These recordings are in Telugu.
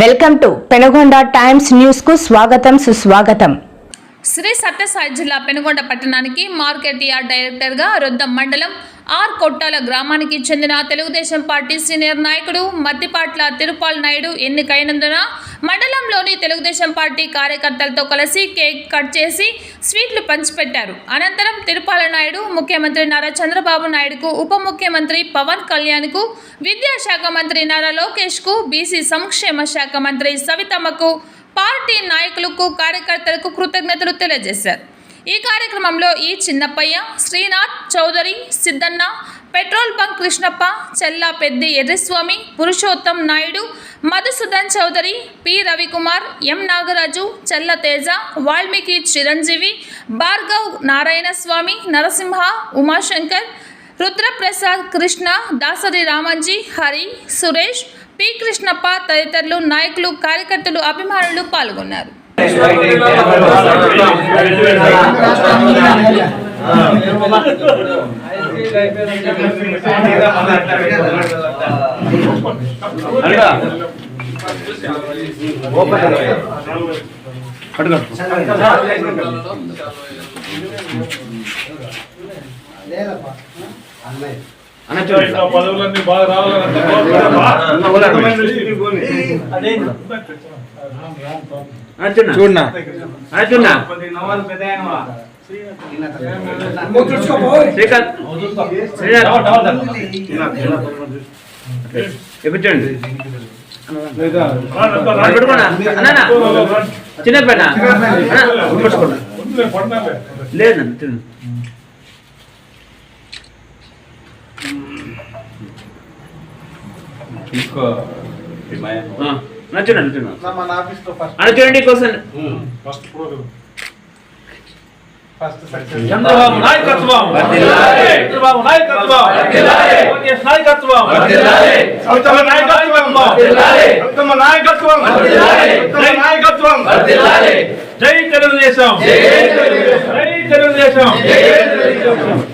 వెల్కమ్ టు పెనగొండ టైమ్స్ న్యూస్కు స్వాగతం సుస్వాగతం. శ్రీ సత్యసాయి జిల్లా పెనుగొండ పట్టణానికి మార్కెట్ యార్డ్ డైరెక్టర్గా రొద్దం మండలం ఆర్ కొట్టాల గ్రామానికి చెందిన తెలుగుదేశం పార్టీ సీనియర్ నాయకుడు మద్దిపాట్ల తిరుపాల్ నాయుడు ఎన్నికైనందున మండలంలోని తెలుగుదేశం పార్టీ కార్యకర్తలతో కలిసి కేక్ కట్ చేసి స్వీట్లు పంచిపెట్టారు. అనంతరం తిరుపాల నాయుడు ముఖ్యమంత్రి నారా చంద్రబాబు నాయుడుకు ఉప ముఖ్యమంత్రి పవన్ కళ్యాణ్కు విద్యాశాఖ మంత్రి నారా లోకేష్కు బీసీ సంక్షేమ శాఖ మంత్రి సవితమ్మకు పార్టీ నాయకులకు కార్యకర్తలకు కృతజ్ఞతలు తెలియజేశారు. ఈ కార్యక్రమంలో ఈ Chinnappayya Srinath Chowdary Siddhanna petrol bunk Krishnappa Chella Peddi Erriswamy Purushottam Naidu Madhusudan Chowdary P. Ravikumar M. Nagaraju Chella Teja Valmiki Chiranjeevi Bhargav Narayana Swamy Narasimha Umashankar Rudraprasad Krishna Dasari Ramanji Hari Suresh P. Krishnappa తదితరులు నాయకులు కార్యకర్తలు అభిమానులు పాల్గొన్నారు. అన్నయ్య పదవులన్నీ బాగా చూడనా? చూడనా చిన్న లేదు? నచ్చున్నా అన్న చూడండి కోసం. ఫస్ట్ ప్రోగ్రామ్ చంద్రబాబు నాయకత్వం. చంద్రబాబు నాయకత్వం. లోకేష్ నాయకత్వం. ఉత్తమ నాయకత్వం. ఉత్తమ నాయకత్వం. ఉత్తమ నాయకత్వం. జై తెలుగుదేశం. జై తెలుగుదేశం. జై తెలుగుదేశం.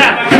జై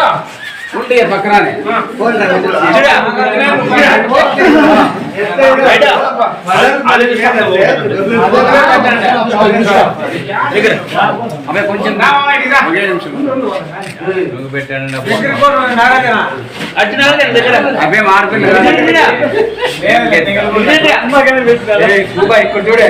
లైట్ ఒకసారి చూడ కొంచెం అవే మార్పు ఇక్కడ చూడే